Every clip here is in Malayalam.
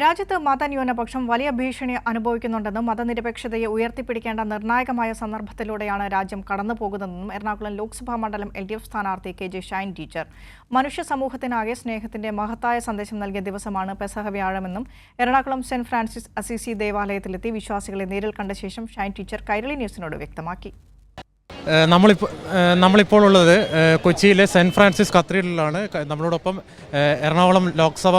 രാജ്യത്ത് മതന്യൂനപക്ഷം വലിയ ഭീഷണി അനുഭവിക്കുന്നുണ്ടെന്നും മതനിരപേക്ഷതയെ ഉയർത്തിപ്പിടിക്കേണ്ട നിർണായകമായ സന്ദർഭത്തിലൂടെയാണ് രാജ്യം കടന്നുപോകുന്നതെന്നും എറണാകുളം ലോക്സഭാ മണ്ഡലം എൽ ഡി എഫ് സ്ഥാനാർത്ഥി കെ ജെ ഷൈൻ ടീച്ചർ. മനുഷ്യ സമൂഹത്തിനാകെ സ്നേഹത്തിന്റെ മഹത്തായ സന്ദേശം നൽകിയ ദിവസമാണ് പെസഹ വ്യാഴമെന്നും എറണാകുളം സെന്റ് ഫ്രാൻസിസ് അസീസി ദേവാലയത്തിലെത്തി വിശ്വാസികളെ നേരിൽ കണ്ട ശേഷം ഷൈൻ ടീച്ചർ കൈരളി ന്യൂസിനോട് വ്യക്തമാക്കി. നമ്മളിപ്പോൾ നമ്മളിപ്പോൾ ഉള്ളത് കൊച്ചിയിലെ സെന്റ് ഫ്രാൻസിസ് കത്തീഡ്രലിലാണ് നമ്മളോടൊപ്പം എറണാകുളം ലോക്സഭ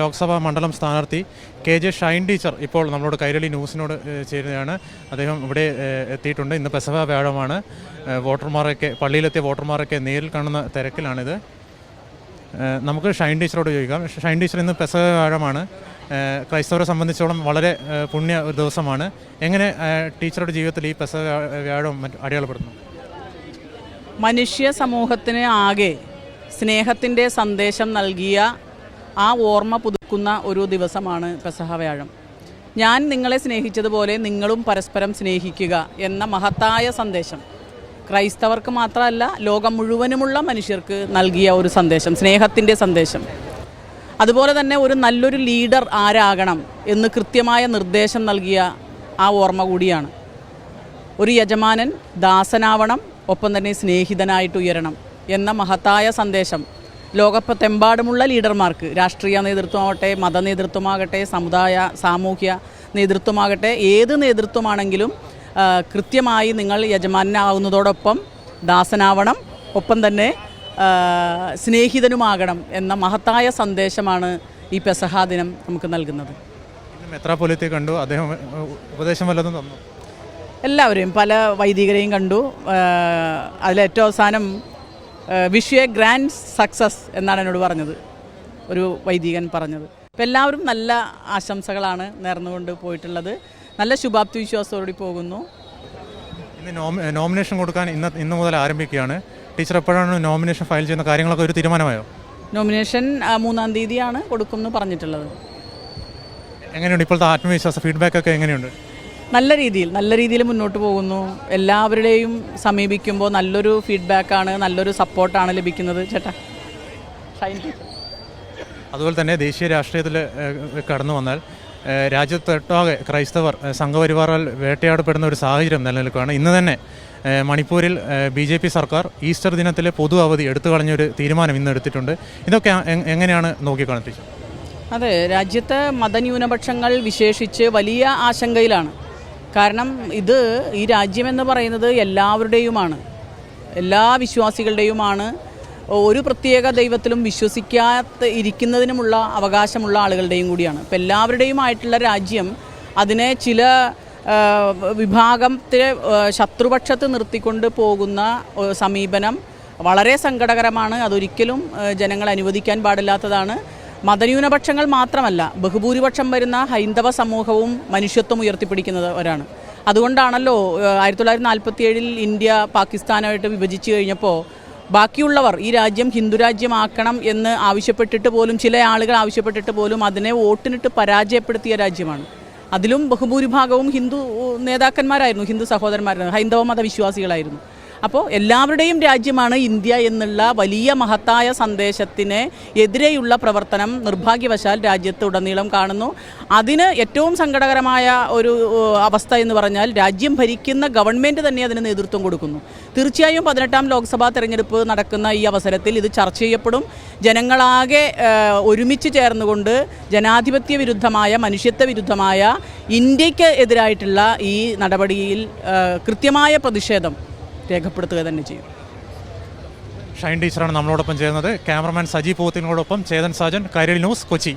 ലോക്സഭാ മണ്ഡലം സ്ഥാനാർത്ഥി കെ ജെ ഷൈൻ ടീച്ചർ ഇപ്പോൾ നമ്മളോട് കൈരളി ന്യൂസിനോട് ചേരുകയാണ്. അദ്ദേഹം ഇവിടെ എത്തിയിട്ടുണ്ട്. ഇന്ന് പെസഭ വ്യാഴമാണ്. വോട്ടർമാരൊക്കെ പള്ളിയിലെത്തിയ വോട്ടർമാരൊക്കെ നേരിൽ കാണുന്ന തിരക്കിലാണിത്. നമുക്ക് ഷൈൻ ടീച്ചറോട് ചോദിക്കാം. ഷൈൻ ടീച്ചർ ഇന്ന് പെസഭ വ്യാഴമാണ്. ക്രൈസ്തവരെ സംബന്ധിച്ചോളം വളരെ പുണ്യ ഒരു ദിവസമാണ്. എങ്ങനെ ടീച്ചറുടെ ജീവിതത്തിൽ ഈ പെസ വ്യാ- വ്യാഴം അടയാളപ്പെടുന്നു മനുഷ്യ സമൂഹത്തിന് ആകെ സ്നേഹത്തിന്റെ സന്ദേശം നൽകിയ ആ ഓർമ്മ പുതുക്കുന്ന ഒരു ദിവസമാണ് പെസഹ വ്യാഴം. ഞാൻ നിങ്ങളെ സ്നേഹിച്ചതുപോലെ നിങ്ങളും പരസ്പരം സ്നേഹിക്കുക എന്ന മഹത്തായ സന്ദേശം. ക്രൈസ്തവർക്ക് മാത്രമല്ല ലോകം മുഴുവനുമുള്ള മനുഷ്യർക്ക് നൽകിയ ഒരു സന്ദേശം സ്നേഹത്തിന്റെ സന്ദേശം. അതുപോലെ തന്നെ ഒരു നല്ലൊരു ലീഡർ ആരാകണം എന്ന് കൃത്യമായ നിർദ്ദേശം നൽകിയ ആ ഓർമ്മ കൂടിയാണ്. ഒരു യജമാനൻ ദാസനാവണം ഒപ്പം തന്നെ സ്നേഹിതനായിട്ട് ഉയരണം എന്ന മഹത്തായ സന്ദേശം ലോകത്തെമ്പാടുമുള്ള ലീഡർമാർക്ക് രാഷ്ട്രീയ നേതൃത്വമാവട്ടെ മത നേതൃത്വമാകട്ടെ സമുദായ സാമൂഹ്യ നേതൃത്വമാകട്ടെ ഏത് നേതൃത്വമാണെങ്കിലും കൃത്യമായി നിങ്ങൾ യജമാനാവുന്നതോടൊപ്പം ദാസനാവണം ഒപ്പം തന്നെ സ്നേഹിതനുമാകണം എന്ന മഹത്തായ സന്ദേശമാണ് ഈ പെസഹാ ദിനം നമുക്ക് നൽകുന്നത്. കണ്ടു. അദ്ദേഹം ഉപദേശം വല്ലതും തന്നു. എല്ലാവരെയും പല വൈദികരെയും കണ്ടു. അതിലേറ്റവും അവസാനം വിഷ് എ ഗ്രാൻഡ് സക്സസ് എന്നാണ് എന്നോട് പറഞ്ഞത്. ഒരു വൈദികൻ പറഞ്ഞത്. അപ്പം എല്ലാവരും നല്ല ആശംസകളാണ് നേർന്നുകൊണ്ട് പോയിട്ടുള്ളത്. നല്ല ശുഭാപ്തി വിശ്വാസത്തോടെ പോകുന്നു. ഇന്ന് നോമി നോമിനേഷൻ കൊടുക്കാൻ ഇന്ന് ഇന്ന് മുതൽ ആരംഭിക്കുകയാണ്. ടീച്ചർ എപ്പോഴാണ് നോമിനേഷൻ ഫയൽ ചെയ്യുന്ന കാര്യങ്ങളൊക്കെ ഒരു തീരുമാനമായോ? നോമിനേഷൻ മൂന്നാം തീയതിയാണ് കൊടുക്കും എന്ന് പറഞ്ഞിട്ടുള്ളത്. എങ്ങനെയുണ്ട് ഇപ്പോഴത്തെ ആത്മവിശ്വാസ ഫീഡ്ബാക്ക് ഒക്കെ എങ്ങനെയുണ്ട്? നല്ല രീതിയിൽ നല്ല രീതിയിൽ മുന്നോട്ട് പോകുന്നു. എല്ലാവരുടെയും സമീപിക്കുമ്പോൾ നല്ലൊരു ഫീഡ്ബാക്കാണ് നല്ലൊരു സപ്പോർട്ടാണ് ലഭിക്കുന്നത്. ചേട്ടാ ഷൈൻ. അതുപോലെ തന്നെ ദേശീയ രാഷ്ട്രീയത്തിൽ കടന്നു വന്നാൽ രാജ്യത്തൊട്ടാകെ ക്രൈസ്തവർ സംഘപരിവാറാൽ വേട്ടയാടപ്പെടുന്ന ഒരു സാഹചര്യം നിലനിൽക്കുകയാണ്. ഇന്ന് തന്നെ മണിപ്പൂരിൽ ബി ജെ പി സർക്കാർ ഈസ്റ്റർ ദിനത്തിലെ പൊതു അവധി എടുത്തു കളഞ്ഞൊരു തീരുമാനം ഇന്ന് എടുത്തിട്ടുണ്ട്. ഇതൊക്കെ എങ്ങനെയാണ് നോക്കിക്കാണത്തി അതെ രാജ്യത്തെ മതന്യൂനപക്ഷങ്ങൾ വിശേഷിച്ച് വലിയ ആശങ്കയിലാണ്. കാരണം ഇത് ഈ രാജ്യമെന്ന് പറയുന്നത് എല്ലാവരുടെയുമാണ്. എല്ലാ വിശ്വാസികളുടെയുമാണ്. ഒരു പ്രത്യേക ദൈവത്തിലും വിശ്വസിക്കാത്ത ഇരിക്കുന്നതിനുമുള്ള അവകാശമുള്ള ആളുകളുടെയും കൂടിയാണ്. ഇപ്പം എല്ലാവരുടെയും ആയിട്ടുള്ള രാജ്യം അതിനെ ചില വിഭാഗത്തെ ശത്രുപക്ഷത്ത് നിർത്തിക്കൊണ്ട് പോകുന്ന സമീപനം വളരെ സങ്കടകരമാണ്. അതൊരിക്കലും ജനങ്ങൾ അനുവദിക്കാൻ പാടില്ലാത്തതാണ്. മതന്യൂനപക്ഷങ്ങൾ മാത്രമല്ല ബഹുഭൂരിപക്ഷം വരുന്ന ഹൈന്ദവ സമൂഹവും മനുഷ്യത്വം ഉയർത്തിപ്പിടിക്കുന്നവരാണ് അതുകൊണ്ടാണല്ലോ ആയിരത്തി തൊള്ളായിരത്തി നാൽപ്പത്തി ഏഴിൽ ഇന്ത്യ പാകിസ്ഥാനായിട്ട് വിഭജിച്ചു കഴിഞ്ഞപ്പോൾ ബാക്കിയുള്ളവർ ഈ രാജ്യം ഹിന്ദുരാജ്യമാക്കണം എന്ന് ആവശ്യപ്പെട്ടിട്ട് പോലും ചില ആളുകൾ ആവശ്യപ്പെട്ടിട്ട് പോലും അതിനെ വോട്ടിനിട്ട് പരാജയപ്പെടുത്തിയ രാജ്യമാണ്. അതിലും ബഹുഭൂരിഭാഗവും ഹിന്ദു നേതാക്കന്മാരായിരുന്നു ഹിന്ദു സഹോദരന്മാരായിരുന്നു ഹൈന്ദവ മതവിശ്വാസികളായിരുന്നു. അപ്പോൾ എല്ലാവരുടെയും രാജ്യമാണ് ഇന്ത്യ എന്നുള്ള വലിയ മഹത്തായ സന്ദേശത്തിന് എതിരെയുള്ള പ്രവർത്തനം നിർഭാഗ്യവശാൽ രാജ്യത്ത് ഉടനീളം കാണുന്നു. അതിന് ഏറ്റവും സങ്കടകരമായ ഒരു അവസ്ഥ എന്ന് പറഞ്ഞാൽ രാജ്യം ഭരിക്കുന്ന ഗവൺമെന്റ് തന്നെ അതിന് നേതൃത്വം കൊടുക്കുന്നു. തീർച്ചയായും പതിനെട്ടാം ലോക്സഭാ തെരഞ്ഞെടുപ്പ് നടക്കുന്ന ഈ അവസരത്തിൽ ഇത് ചർച്ച ചെയ്യപ്പെടും. ജനങ്ങളാകെ ഒരുമിച്ച് ചേർന്നുകൊണ്ട് ജനാധിപത്യ വിരുദ്ധമായ മനുഷ്യത്വ വിരുദ്ധമായ ഇന്ത്യയ്ക്ക് എതിരായിട്ടുള്ള ഈ നടപടിയിൽ കൃത്യമായ പ്രതിഷേധം രേഖപ്പെടുത്തുക തന്നെ ചെയ്യും. ഷൈൻ ടീച്ചറാണ് നമ്മളോടൊപ്പം ചേരുന്നത്. ക്യാമറമാൻ സജി പോത്തിനോടൊപ്പം ചേതൻ സാജൻ കൈരളി ന്യൂസ് കൊച്ചി.